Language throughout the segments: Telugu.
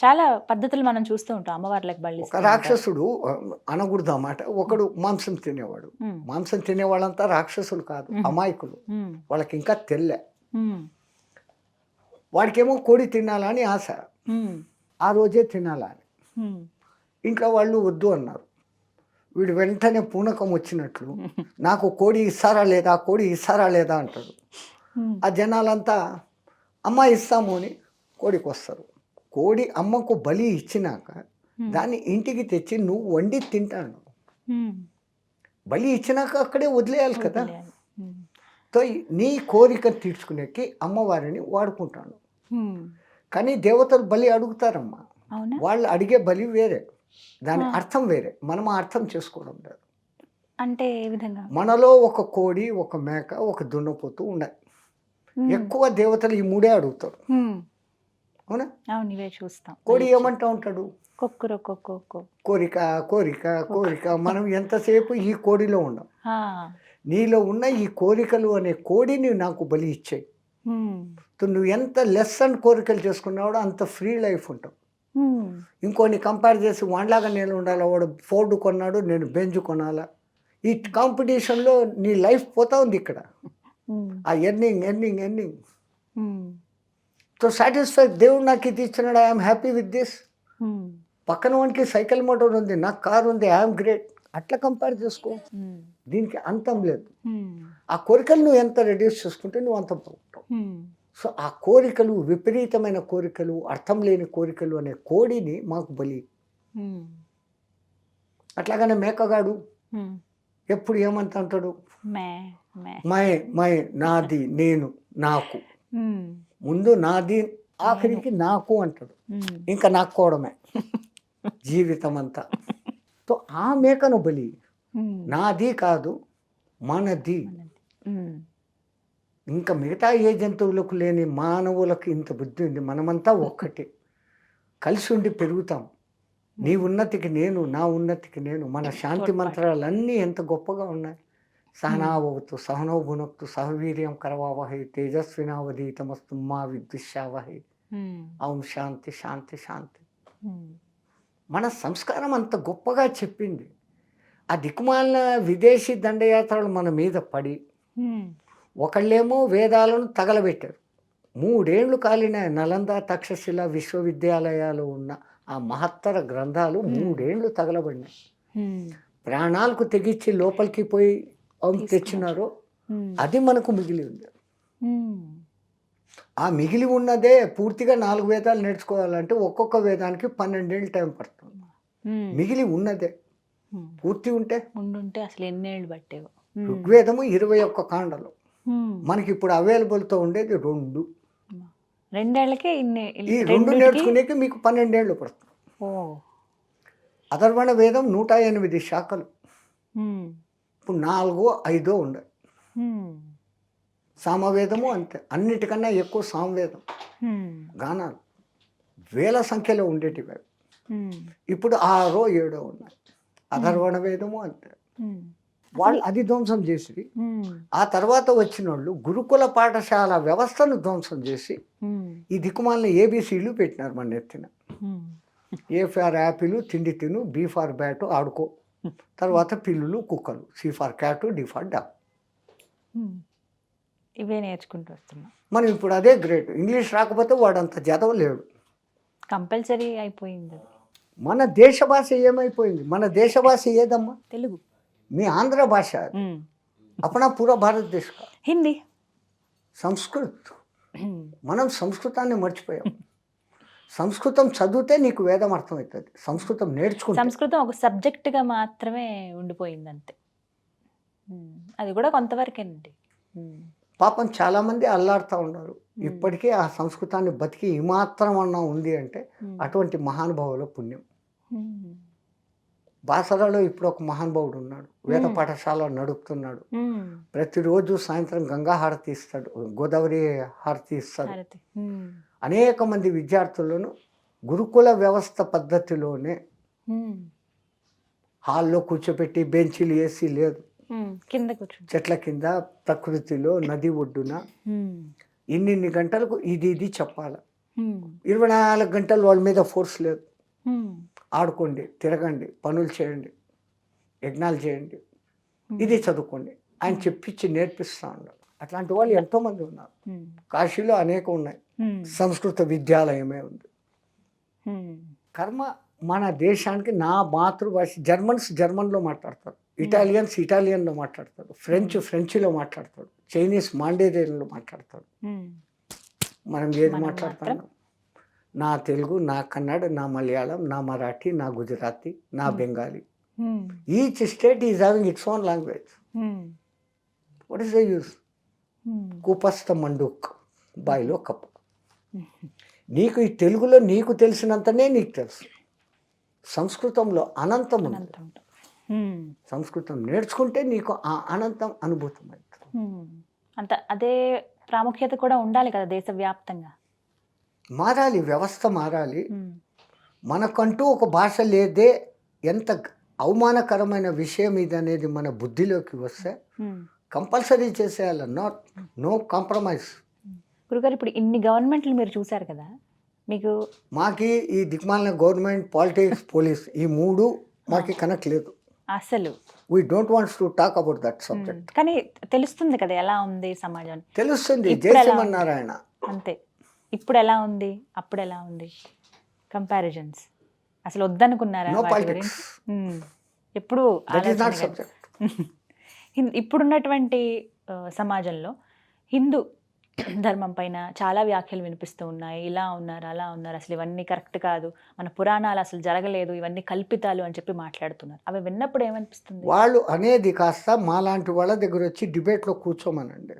చాలా పద్ధతులు మనం చూస్తూ ఉంటాం అమ్మవార్లకు ఒక రాక్షసుడు అనకూడదు అన్నమాట ఒకడు మాంసం తినేవాడు. మాంసం తినేవాళ్ళంతా రాక్షసులు కాదు. అమాయకులు. వాళ్ళకి ఇంకా తెల్లే. వాడికేమో కోడి తినాలని ఆశ. ఆ రోజే తినాలని. ఇంట్లో వాళ్ళు వద్దు అన్నారు. వీడు వెంటనే పూనకం వచ్చినట్లు నాకు కోడి ఇస్తారా లేదా కోడి ఇస్తారా లేదా అంటాడు. ఆ జనాలంతా అమ్మ ఇస్తాము అని కోడికి వస్తారు కోడి అమ్మకు బలి ఇచ్చినాక దాన్ని ఇంటికి తెచ్చి నువ్వు వండి తింటాను. బలి ఇచ్చినాక అక్కడే వదిలేయాలి కదా. సో నీ కోరిక తీర్చుకునేకి అమ్మవారిని వాడుకుంటాను. కానీ దేవతలు బలి అడుగుతారమ్మా. వాళ్ళు అడిగే బలి వేరే. దాని అర్థం వేరే. మనం అర్థం చేసుకోవడం లేదు. అంటే ఏ విధంగా? మనలో ఒక కోడి ఒక మేక ఒక దున్నపోతు ఉన్నాయి. ఎక్కువ దేవతలు ఈ మూడే అడుగుతారు. అవునా? అవును ఇవే చూస్తాం. కోడి ఏమంటా ఉంటాడు? కొక్కురో కోరిక కోరిక కోరిక. మనం ఎంతసేపు ఈ కోడిలో ఉన్నాం? నీలో ఉన్న ఈ కోరికలు అనే కోడిని నాకు బలి ఇచ్చాయి. నువ్వు ఎంత లెస్ అండ్ కోరికలు చేసుకున్నావో అంత ఫ్రీ లైఫ్ ఉంటావు. ఇంకోని కంపేర్ చేసి వాడిలాగా నేను ఉండాలా? వాడు ఫోర్డ్ కొన్నాడు నేను బెంజ్ కొనాలా? ఈ కాంపిటీషన్లో నీ లైఫ్ పోతా ఉంది ఇక్కడ. ఆ earning earning earning so satisfy దేవుడు నాకు ఇది ఇచ్చినాడు ఐఎమ్ హ్యాపీ విత్ దిస్ పక్కన వానికి సైకిల్ మోటార్ ఉంది నాకు కార్ ఉంది ఐఎమ్ గ్రేట్ అట్లా కంపేర్ చేసుకో. దీనికి అంతం లేదు. ఆ కోరికలు నువ్వు ఎంత రెడ్యూస్ చేసుకుంటే నువ్వు అంత బాగుంటావు సో ఆ కోరికలు విపరీతమైన కోరికలు అర్థం లేని కోరికలు అనే కోడిని మాకు బలి. అట్లాగనే మేకగాడు ఎప్పుడు ఏమంత అంటాడు మే మే. మై మై నాది నేను నాకు. ముందు నాది ఆఖరికి నాకు అంటాడు. ఇంకా నాక్కోవడమే జీవితం అంతా సో ఆ మేకను బలి నాది కాదు మనది. ఇంకా మిగతా ఏ జంతువులకు లేని మానవులకు ఇంత బుద్ధి ఉంది. మనమంతా ఒక్కటే. కలిసి ఉండి పెరుగుతాం. నీ ఉన్నతికి నేను నా ఉన్నతికి నేను మన శాంతి మంత్రాలన్నీ ఎంత గొప్పగా ఉన్నాయి. సహనావతు సహనో భునక్తు సహవీర్యం కరవావహై తేజస్వినావధీతమస్తు మా విద్విషావహై ఓం శాంతి శాంతి శాంతి. మన సంస్కారం అంత గొప్పగా చెప్పింది. ఆ దిక్కుమాలిన విదేశీ దండయాత్రలు మన మీద పడి ఒకళ్ళేమో వేదాలను తగలబెట్టారు. మూడేళ్ళు కాలిన నలంద తక్షశిల విశ్వవిద్యాలయాలు ఉన్న ఆ మహత్తర గ్రంథాలు మూడేళ్ళు తగలబడినాయి. ప్రాణాలకు తెగించి లోపలికి పోయి అవి తెచ్చినారో అది మనకు మిగిలి ఉంది. ఆ మిగిలి ఉన్నదే పూర్తిగా నాలుగు వేదాలు నేర్చుకోవాలంటే ఒక్కొక్క వేదానికి పన్నెండేళ్ళు టైం పడుతుంది. మిగిలి ఉన్నదే. పూర్తి ఉంటే? ఉండుంటే అసలు ఎన్నేళ్ళు పట్టేవో. ఋగ్వేదము ఇరవై ఒక్క కాండలు. మనకి ఇప్పుడు అవైలబుల్తో ఉండేది రెండు. రెండేళ్ళకే ఇన్ని ఈ రెండు నేర్చుకునేకి మీకు పన్నెండేళ్ళు పడుతుంది. అథర్వణ వేదం నూట ఎనిమిది శాఖలు. ఇప్పుడు నాలుగో ఐదో ఉండే. సామవేదము అంతే అన్నిటికన్నా ఎక్కువ సామవేదం. గానాలు వేల సంఖ్యలో ఉండేటివి. ఇప్పుడు ఆరో ఏడో ఉన్నాయి అథర్వణ వేదము అంతే. వాళ్ళు అది ధ్వంసం చేసి. ఆ తర్వాత వచ్చిన వాళ్ళు గురుకుల పాఠశాల వ్యవస్థను ధ్వంసం చేసి. ఈ దిక్కుమాలిన ఏబీసీలు పెట్టినారు మన నెత్తిన ఉమ్. ఏ ఫార్ యాపిల్ తిండి తిను బీ ఫార్ బ్యాట్ ఆడుకో తర్వాత పిల్లులు కుక్కలు. C for cat D for dog. ఇవే నేర్చుకుంటూ వస్తున్నాం. మనం ఇప్పుడు అదే గ్రేట్. ఇంగ్లీష్ రాకపోతే వాడంత చదవలేడు కంపల్సరీ అయిపోయింది మన దేశ భాష ఏమైపోయింది? మన దేశ భాష ఏదమ్మా? తెలుగు. మీ ఆంధ్ర భాష. అపనా పూరా భారతదేశ్. హిందీ. సంస్కృత్. మనం సంస్కృతాన్ని మర్చిపోయాం. సంస్కృతం చదివితే నీకు వేదం అర్థమవుతుంది సంస్కృతం నేర్చుకుంటే సంస్కృతం ఒక subject గా మాత్రమే ఉండిపోయింది అంతే. అది కూడా కొంతవరకేనండి. పాపం చాలామంది అల్లాడుతూ ఉన్నారు ఇప్పటికీ ఆ సంస్కృతాన్ని బతికి ఈ మాత్రం అన్నా ఉంది అంటే. అటువంటి మహానుభావుల పుణ్యం. బాసరాలో ఇప్పుడు ఒక మహానుభావుడు ఉన్నాడు వేద. పాఠశాల నడుపుతున్నాడు. ప్రతిరోజు సాయంత్రం గంగా హారతి ఇస్తాడు గోదావరి హారతి ఇస్తాడు. అనేక మంది విద్యార్థులను గురుకుల వ్యవస్థ పద్ధతిలోనే. హాల్లో కూర్చోబెట్టి బెంచీలు వేసి లేదు. కింద చెట్ల కింద ప్రకృతిలో నది ఒడ్డున. ఇన్నిన్ని గంటలకు ఇది ఇది చెప్పాలి. ఇరవై నాలుగు గంటలు వాళ్ళ మీద ఫోర్స్ లేదు. ఆడుకోండి తిరగండి పనులు చేయండి యజ్ఞాలు చేయండి ఇది చదువుకోండి. ఆయన చెప్పించి నేర్పిస్తా ఉన్నారు అట్లాంటి వాళ్ళు ఎంతోమంది ఉన్నారు. కాశీలో అనేక ఉన్నాయి. సంస్కృత విద్యాలయమే ఉంది. కర్మ మన దేశానికి నా మాతృభాష జర్మన్స్ జర్మన్లో మాట్లాడతారు. ఇటాలియన్స్ ఇటాలియన్లో మాట్లాడతారు. ఫ్రెంచ్ ఫ్రెంచ్లో మాట్లాడతారు. చైనీస్ మాండేరియన్లో మాట్లాడతారు. మనం ఏది మాట్లాడతాం? నా తెలుగు నా కన్నడ నా మలయాళం నా మరాఠీ నా గుజరాతీ నా Bengali. Each state is having its own language what is the use కూపస్థ మండుక్ బాయిలో కప్పు నీకు ఈ తెలుగులో నీకు తెలిసినంతనే నీకు తెలుసు. సంస్కృతంలో అనంతం ఉంటుంది. సంస్కృతం నేర్చుకుంటే నీకు ఆ అనంతం అనుభూతం అవుతుంది. అంత అదే ప్రాముఖ్యత కూడా ఉండాలి కదా దేశవ్యాప్తంగా. మారాలి వ్యవస్థ మారాలి. మనకంటూ ఒక భాష లేదే ఎంత అవమానకరమైన విషయం ఇది అనేది మన బుద్ధిలోకి వస్తే. కంపల్సరీ చేసేయాలి. Not no compromise. గురుగారు ఇప్పుడు ఇన్ని గవర్నమెంట్లు మీరు చూశారు కదా మీకు మాకి ఈ దిక్మాలిన గవర్నమెంట్ పాలిటిక్స్ పోలీస్ ఈ మూడు మాకి కనెక్ట్ లేదు. అసలు. We don't wants to talk about that subject కానీ తెలుస్తుంది కదా ఎలా ఉంది సమాజం. తెలుస్తుంది జయశ్రీమన్నారాయణ అంతే. ఇప్పుడు ఎలా ఉంది? అప్పుడు ఎలా ఉంది? కంపారిజన్స్ అసలు వద్దనుకున్నారా. ఎప్పుడు ఇప్పుడున్నటువంటి సమాజంలో హిందూ ధర్మం పైన చాలా వ్యాఖ్యలు వినిపిస్తూ ఉన్నాయి. ఇలా ఉన్నారు అలా ఉన్నారు. అసలు ఇవన్నీ కరెక్ట్ కాదు. మన పురాణాలు అసలు జరగలేదు. ఇవన్నీ కల్పితాలు అని చెప్పి మాట్లాడుతున్నారు. అవి విన్నప్పుడు ఏమనిపిస్తుంది? వాళ్ళు అనేది కాస్త మాలాంటి వాళ్ళ దగ్గర వచ్చి డిబేట్లో కూర్చోమనండి.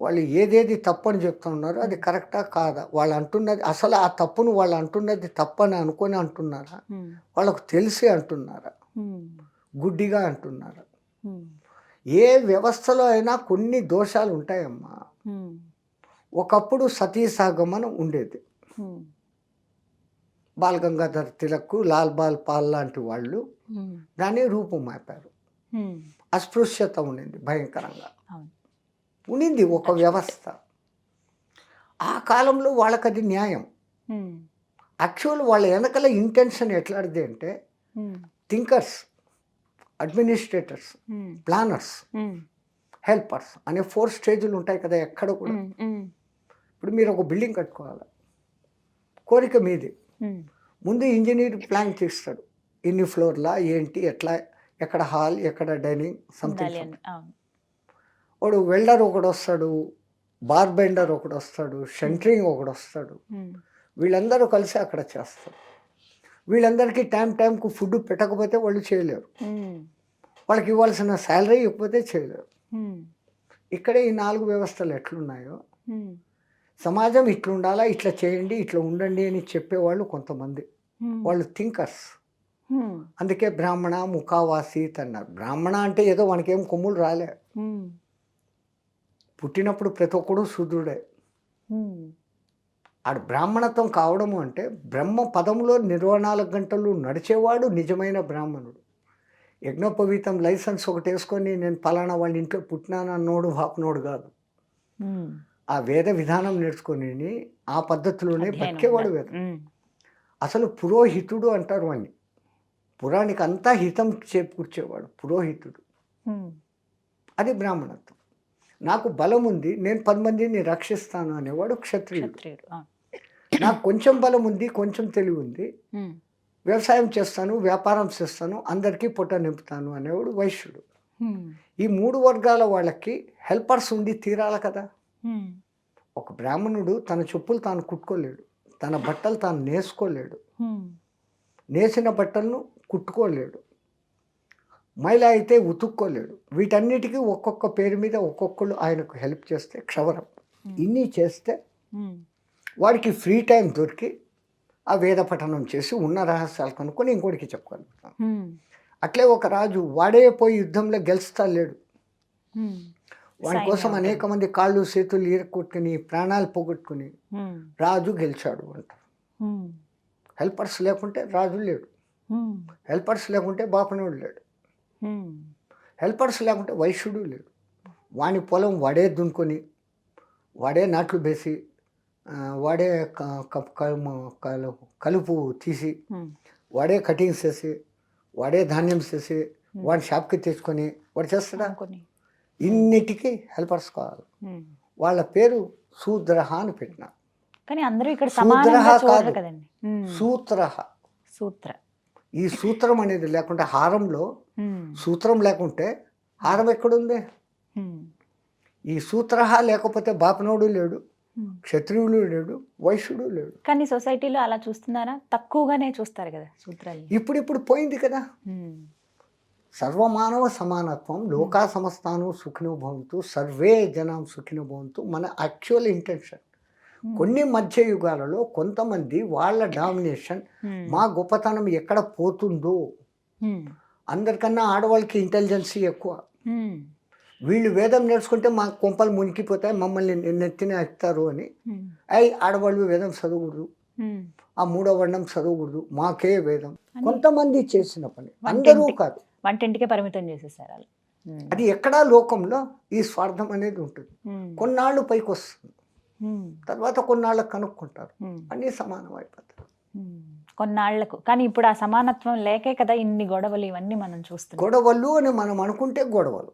వాళ్ళు ఏదేది తప్పని చెప్తున్నారు అది కరెక్టా కాదా? వాళ్ళు అంటున్నది అసలు ఆ తప్పును వాళ్ళు అంటున్నది తప్పని అనుకొని అంటున్నారా? వాళ్ళకు తెలిసి అంటున్నారా? గుడ్డిగా అంటున్నారా? ఏ వ్యవస్థలో అయినా కొన్ని దోషాలు ఉంటాయమ్మా. ఒకప్పుడు సతీ సహగమనం ఉండేది. బాల్ గంగాధర్ తిలక్ లాల్ బాల్ పాల్ లాంటి వాళ్ళు దాన్ని రూపుమాపారు అస్పృశ్యత ఉండింది భయంకరంగా. ఉండింది ఒక వ్యవస్థ. ఆ కాలంలో వాళ్ళకి అది న్యాయం యాక్చువల్ వాళ్ళ వెనకల ఇంటెన్షన్ ఎట్లాంటిది అంటే థింకర్స్. అడ్మినిస్ట్రేటర్స్ ప్లానర్స్ హెల్పర్స్ అనే ఫోర్ స్టేజ్లు ఉంటాయి కదా ఎక్కడ కూడా. ఉమ్, ఉమ్, ఇప్పుడు మీరు ఒక బిల్డింగ్ కట్టుకోవాలి. కోరిక మీది. ఉమ్, ముందు ఇంజనీర్ ప్లాన్ చేస్తాడు. ఎన్ని ఫ్లోర్లా ఏంటి ఎట్లా ఎక్కడ హాల్ ఎక్కడ డైనింగ్ సంథింగ్ వాడు వెల్డర్ ఒకడు వస్తాడు బార్ బెండర్ ఒకడు వస్తాడు షంట్రింగ్ ఒకడు వస్తాడు. వీళ్ళందరూ కలిసి అక్కడ చేస్తారు. వీళ్ళందరికీ టైం టైంకు ఫుడ్ పెట్టకపోతే వాళ్ళు చేయలేరు. వాళ్ళకి ఇవ్వాల్సిన శాలరీ ఇవ్వకపోతే చేయలేరు. ఇక్కడే ఈ నాలుగు వ్యవస్థలు ఎట్లున్నాయో సమాజం ఇట్లుండాలా ఇట్లా చేయండి ఇట్లా ఉండండి అని చెప్పేవాళ్ళు కొంతమంది. వాళ్ళు థింకర్స్ అందుకే బ్రాహ్మణ ముఖావాసీత్ అన్నారు. బ్రాహ్మణ అంటే ఏదో మనకేం కొమ్ములు రాలే. పుట్టినప్పుడు ప్రతి ఒక్కడు శూద్రుడే. ఉమ్, ఆడు బ్రాహ్మణత్వం కావడము అంటే బ్రహ్మ పదంలో నిర్వహణాలు గంటలు నడిచేవాడు నిజమైన బ్రాహ్మణుడు. యజ్ఞోపవీతం లైసెన్స్ ఒకటి వేసుకొని నేను పలానా వాళ్ళ ఇంట్లో పుట్టినానన్నోడు హాప్నోడు కాదు. ఆ వేద విధానం నేర్చుకొని ఆ పద్ధతిలోనే బతికేవాడు. వేదం. అసలు పురోహితుడు అంటారు వాడిని పురానికి అంతా హితం చేకూర్చేవాడు పురోహితుడు. అది బ్రాహ్మణత్వం. నాకు బలం ఉంది నేను పది మందిని రక్షిస్తాను అనేవాడు క్షత్రియుడు. నాకు కొంచెం బలం ఉంది కొంచెం తెలివి ఉంది. వ్యవసాయం చేస్తాను వ్యాపారం చేస్తాను అందరికీ పొట్ట నింపుతాను అనేవాడు వైశ్యుడు. ఈ మూడు వర్గాల వాళ్ళకి హెల్పర్స్ ఉండి తీరాలి కదా. ఒక బ్రాహ్మణుడు తన చెప్పులు తాను కుట్టుకోలేడు తన బట్టలు తాను నేసుకోలేడు. నేసిన బట్టలను కుట్టుకోలేడు. మహిళ అయితే ఉతుక్కోలేడు. వీటన్నిటికీ ఒక్కొక్క పేరు మీద ఒక్కొక్కళ్ళు ఆయనకు హెల్ప్ చేస్తే క్షవరం. ఇన్ని చేస్తే వాడికి ఫ్రీ టైం దొరికి ఆ వేద పఠనం చేసి ఉన్న రహస్యాలు కనుక్కొని ఇంకోటికి చెప్పుకోగలుగుతాం ఉమ్, అట్లే ఒక రాజు వాడే పోయి యుద్ధంలో గెలుస్తా లేడు. వాడి కోసం అనేక మంది కాళ్ళు చేతులు ఈరకొట్టుకుని ప్రాణాలు పోగొట్టుకుని రాజు గెలిచాడు అంటారు హెల్పర్స్ లేకుంటే రాజు లేడు. హెల్పర్స్ లేకుంటే బాపనోడు లేడు. హెల్పర్స్ లేకుంటే వైశ్యుడు లేడు. వాని పొలం వాడే దున్కొని వాడే నాట్లు వేసి వాడే కలుపు తీసి వాడే కటింగ్స్ చేసి వాడే ధాన్యం చేసి వాడి షాప్కి తెచ్చుకొని వాడు చేస్తాడా? ఇన్నిటికీ హెల్పర్స్ కావాలి. వాళ్ళ పేరు శూద్రహ అని పెట్టిన. కానీ అందరూ ఇక్కడ చూడరు కాదు. సూత్రహ. సూత్ర. ఈ సూత్రం అనేది లేకుంటే హారంలో సూత్రం లేకుంటే హారం ఎక్కడుంది? ఈ సూత్రహ లేకపోతే బాపనోడు లేడు. క్షత్రియుడు లేడు వైశ్యుడు లేడు. కానీ సొసైటీలో అలా చూస్తున్నారా? తక్కువగానే చూస్తారు కదా సూత్రాలు. ఇప్పుడిప్పుడు పోయింది కదా. ఉమ్, సర్వమానవ సమానత్వం లోకా సమస్తాను సుఖినో భవంతు సర్వే జనం సుఖినో భవంతు మన యాక్చువల్ ఇంటెన్షన్ ఉమ్, కొన్ని మధ్య యుగాలలో కొంతమంది వాళ్ళ డామినేషన్ మా గొప్పతనం ఎక్కడ పోతుందో. అందరికన్నా ఆడవాళ్ళకి ఇంటెలిజెన్సీ ఎక్కువ. వీళ్ళు వేదం నేర్చుకుంటే మా కొంపలు మునిగిపోతాయి మమ్మల్ని నెత్తిన ఎక్కుతారు అని. అయి ఆడవాళ్ళు వేదం చదవకూడదు. ఆ మూడో వర్ణం చదవకూడదు. మాకే వేదం. కొంతమంది చేసిన పని. అందరూ కాదు. వంటింటికే పరిమితం చేసేసారు అది ఎక్కడా లోకంలో ఈ స్వార్థం అనేది ఉంటుంది. కొన్నాళ్ళు పైకి వస్తుంది తర్వాత కొన్నాళ్ళకు కనుక్కుంటారు. అన్నీ సమానం అయిపోతారు. కొన్నాళ్ళకు. కానీ ఇప్పుడు ఆ సమానత్వం లేకే కదా ఇన్ని గొడవలు ఇవన్నీ మనం చూస్తున్నాం. గొడవలు అని మనం అనుకుంటే గొడవలు.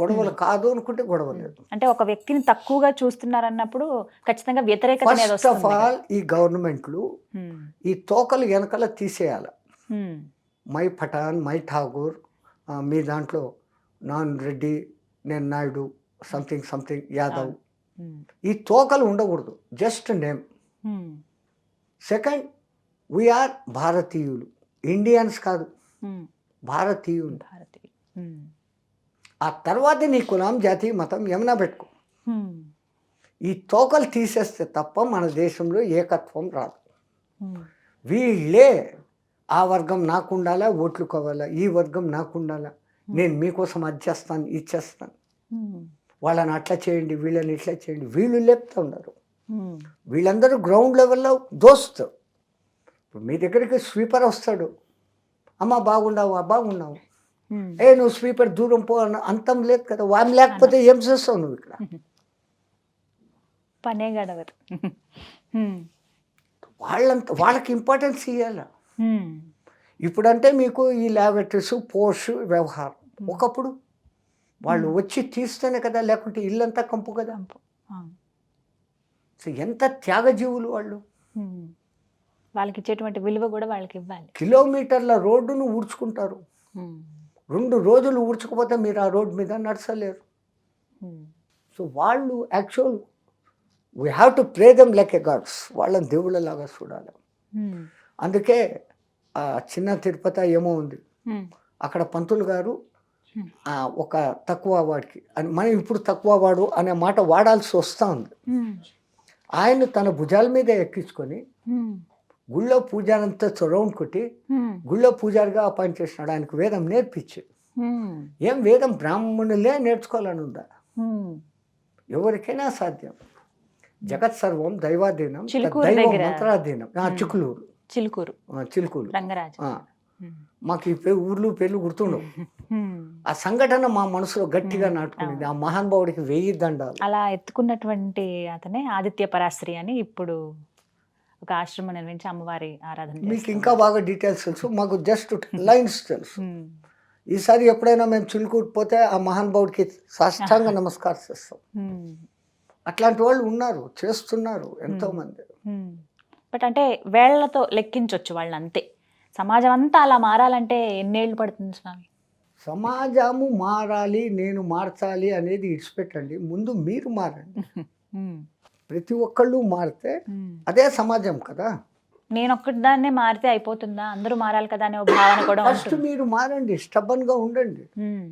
గొడవలు కాదు అనుకుంటే గొడవ లేదు. అంటే ఒక వ్యక్తిని తక్కువగా చూస్తున్నారన్నప్పుడు ఖచ్చితంగా వ్యతిరేకత ఫస్ట్ ఆఫ్. ఆల్ ఈ గవర్నమెంట్లు ఉమ్, ఈ తోకలు వెనకాల తీసేయాలి. ఉమ్, మై పఠాన్ మై ఠాగూర్ మీ దాంట్లో నాన్ రెడ్డి నేను నాయుడు సంథింగ్ సంథింగ్ యాదవ్. ఈ తోకలు ఉండకూడదు. Just name second we are భారతీయులు. ఇండియన్స్ కాదు. ఉమ్. భారతీయులు. భారతీయ ఉమ్, ఆ తర్వాత నీ కులం జాతి మతం ఏమైనా పెట్టుకో. ఉమ్, ఈ తోకలు తీసేస్తే తప్ప మన దేశంలో ఏకత్వం రాదు. వీళ్ళే ఆ వర్గం నాకు ఉండాలా ఓట్లు కావాలా ఈ వర్గం నాకు ఉండాలా? నేను మీకోసం అది చేస్తాను ఇది చేస్తాను. వాళ్ళని అట్లా చేయండి వీళ్ళని ఇట్లా చేయండి వీళ్ళు లేపుతూ ఉన్నారు. వీళ్ళందరూ గ్రౌండ్ లెవెల్లో దోస్తు. ఇప్పుడు మీ దగ్గరికి స్వీపర్ వస్తాడు. అమ్మ బాగున్నావు? ఉమ్. ఏ నువ్వు స్వీపర్ దూరం పో అంతం లేదు కదా. వామి లేకపోతే ఏం చేస్తావు నువ్వు ఇక్కడ? పనే గడవదు. ఉమ్, వాళ్ళంత వాళ్ళకి ఇంపార్టెన్స్ ఇవ్వాలి ఇప్పుడంటే మీకు ఈ ల్యాబొరేటరీస్ పోస్ట్ వ్యవహారం. ఒకప్పుడు వాళ్ళు వచ్చి తీస్తేనే కదా లేకుంటే ఇల్లంతా కంపు కదా. సో ఎంత త్యాగజీవులు వాళ్ళు. వాళ్ళకి ఇచ్చేటువంటి విలువ కూడా వాళ్ళకి ఇవ్వాలి కిలోమీటర్ల రోడ్డును ఊడ్చుకుంటారు. రెండు రోజులు ఊడ్చకపోతే మీరు ఆ రోడ్డు మీద నడచలేరు సో వాళ్ళు actual we have to pray them like a gods వాళ్ళని దేవుళ్ళలాగా చూడాలి. అందుకే ఆ చిన్న తిరుపతి ఏమో ఉంది. అక్కడ పంతులు గారు ఒక తక్కువ వాడికి అని మనం ఇప్పుడు తక్కువ వాడు అనే మాట వాడాల్సి వస్తూ ఉంది. ఆయన తన భుజాల మీద ఎక్కించుకొని గుళ్ళో పూజారంతా రౌండ్ కొట్టి గుళ్ళో పూజారిగా అపాయింట్ చేసినాడు ఆయనకు వేదం నేర్పించి. ఏం వేదం బ్రాహ్మణులే నేర్చుకోవాలని ఉందా. ఎవరికైనా సాధ్యం. జగత్ సర్వం దైవాధీనం దైవం. మంత్రాధీనం. చిక్కులూరు. చిలుకూరు. చిలుకూరు. రంగరాజు. మాకు ఈ పేరు ఊర్లు పేర్లు గుర్తుండవు. ఆ సంఘటన మా మనసులో గట్టిగా నాటుకునేది. ఆ మహానుభావుడికి వెయ్యి దండాలు. అలా ఎత్తుకున్నటువంటి అతనే ఆదిత్య పరాశ్రీ అని ఇప్పుడు ఒక ఆశ్రమం నిర్మించి అమ్మవారి ఆరాధన మీకు. ఇంకా బాగా డీటెయిల్స్ తెలుసు. మాకు జస్ట్ లైన్స్ తెలుసు. ఉమ్, ఈసారి ఎప్పుడైనా మేము చిలుకూరు పోతే ఆ మహానుభావుడికి సాష్టాంగ నమస్కారం చేస్తాం. ఉమ్, అట్లాంటి వాళ్ళు ఉన్నారు చేస్తున్నారు ఎంతో మంది ఉమ్. బట్ అంటే వేళ్ళతో లెక్కించవచ్చు వాళ్ళని అంతే సమాజం అంతా అలా మారాలంటే ఎన్నేళ్ళు పడుతుంది స్వామి? సమాజము మారాలి నేను మార్చాలి అనేది ఇడిచిపెట్టండి. ముందు మీరు మారండి. ప్రతి ఒక్కళ్ళు మారితే. అదే సమాజం కదా. నేను ఒక్కదాన్నే మారితే అయిపోతుందా? అందరూ మారాలి కదా అనే ఒక భావన కూడా ఫస్ట్ ఉంటుంది. మీరు మారండి స్టబన్గా ఉండండి. ఉమ్,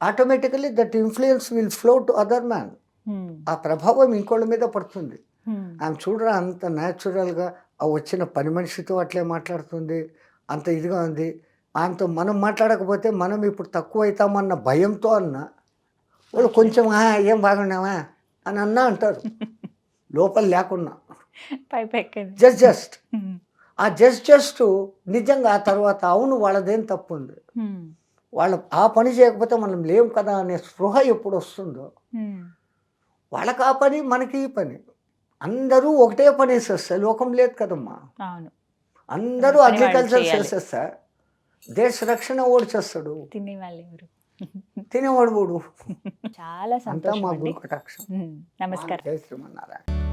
automatically that influence will flow to other man um, ఆ ప్రభావం ఇంకోళ్ళ మీద పడుతుంది. ఉమ్, ఆమె చూడరా అంత న్యాచురల్గా ఆ వచ్చిన పని మనిషితో అట్లే మాట్లాడుతుంది అంత ఇదిగా ఉంది. ఆమెతో మనం మాట్లాడకపోతే మనం ఇప్పుడు తక్కువ అవుతామన్న భయంతో అన్న వాళ్ళు కొంచెం "ఆ, ఏం బాగున్నావా? అని అన్నా అంటారు. లోపల లేకున్నా. జస్ట్ జస్ట్ ఆ జస్ట్ జస్ట్ నిజంగా ఆ తర్వాత అవును వాళ్ళదేం తప్పు ఉంది వాళ్ళ ఆ పని చేయకపోతే మనం లేం కదా అనే స్పృహ ఎప్పుడు వస్తుందో. వాళ్ళకి ఆ పని మనకి ఈ పని. అందరూ ఒకటే పని చేస్తారు లోకం లేదు కదమ్మా. అందరూ అగ్రికల్చర్ చేయాలి. చేసేస్తా దేశ రక్షణ ఓడి చేస్తాడు? తినే వాళ్ళు ఎవరు? తినేవాడు ఓడు చాలా సంతోషం నమస్కారం. శ్రీమన్నారాయణ.